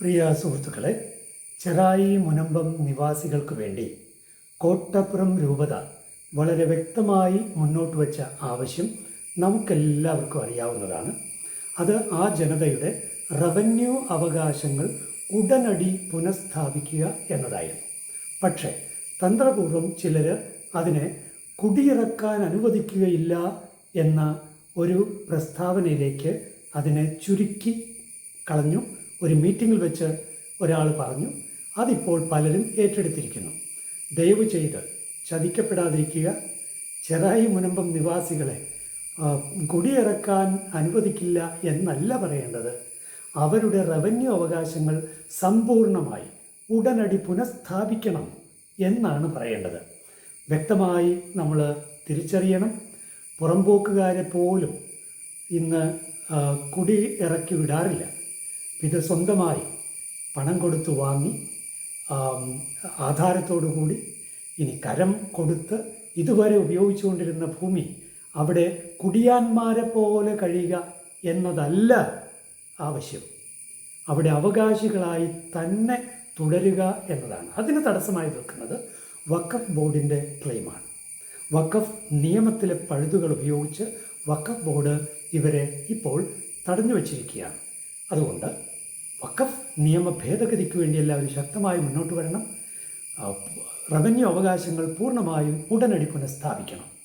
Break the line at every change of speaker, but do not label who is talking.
പ്രിയ സുഹൃത്തുക്കളെ ചെറായി മുനമ്പം നിവാസികൾക്ക് വേണ്ടി കോട്ടപ്പുറം രൂപത വളരെ വ്യക്തമായി മുന്നോട്ട് വച്ച ആവശ്യം നമുക്കെല്ലാവർക്കും അറിയാവുന്നതാണ്. അത് ആ ജനതയുടെ റവന്യൂ അവകാശങ്ങൾ ഉടനടി പുനഃസ്ഥാപിക്കുക എന്നതായിരുന്നു. പക്ഷേ തന്ത്രപൂർവം ചിലർ അതിനെ കുടിയിറക്കാൻ അനുവദിക്കുകയില്ല എന്ന ഒരു പ്രസ്താവനയിലേക്ക് അതിനെ ചുരുക്കി കളഞ്ഞു. ഒരു മീറ്റിങ്ങിൽ വെച്ച് ഒരാൾ പറഞ്ഞു അതിപ്പോൾ പലരും ഏറ്റെടുത്തിരിക്കുന്നു. ദയവ് ചെയ്ത് ചതിക്കപ്പെടാതിരിക്കുക. ചെറായി മുനമ്പം നിവാസികളെ കുടിയിറക്കാൻ അനുവദിക്കില്ല എന്നല്ല പറയേണ്ടത്. അവരുടെ റവന്യൂ അവകാശങ്ങൾ സമ്പൂർണമായി ഉടനടി പുനഃസ്ഥാപിക്കണം എന്നാണ് പറയേണ്ടത്. വ്യക്തമായി നമ്മൾ തിരിച്ചറിയണം. പുറംപോക്കുകാരെ പോലും ഇന്ന് കുടി ഇറക്കി വിടാറില്ല. ഇത് സ്വന്തമായി പണം കൊടുത്ത് വാങ്ങി ആധാരത്തോടു കൂടി ഇനി കരം കൊടുത്ത് ഇതുവരെ ഉപയോഗിച്ചുകൊണ്ടിരുന്ന ഭൂമി അവിടെ കുടിയാന്മാരെ പോലെ കഴിയുക എന്നതല്ല ആവശ്യം. അവിടെ അവകാശികളായി തന്നെ തുടരുക എന്നതാണ്. അതിന് തടസ്സമായി നിൽക്കുന്നത് വഖഫ് ബോർഡിന്റെ ക്ലെയിമാണ്. വഖഫ് നിയമത്തിലെ പഴുതുകൾ ഉപയോഗിച്ച് വഖഫ് ബോർഡ് ഇവരെ ഇപ്പോൾ തടഞ്ഞു വച്ചിരിക്കുകയാണ്. അതുകൊണ്ട് വഖഫ് നിയമ ഭേദഗതിക്ക് വേണ്ടി എല്ലാവരും ശക്തമായി മുന്നോട്ട് വരണം. റവന്യൂ അവകാശങ്ങൾ പൂർണമായും ഉടനടി പുനഃസ്ഥാപിക്കണം.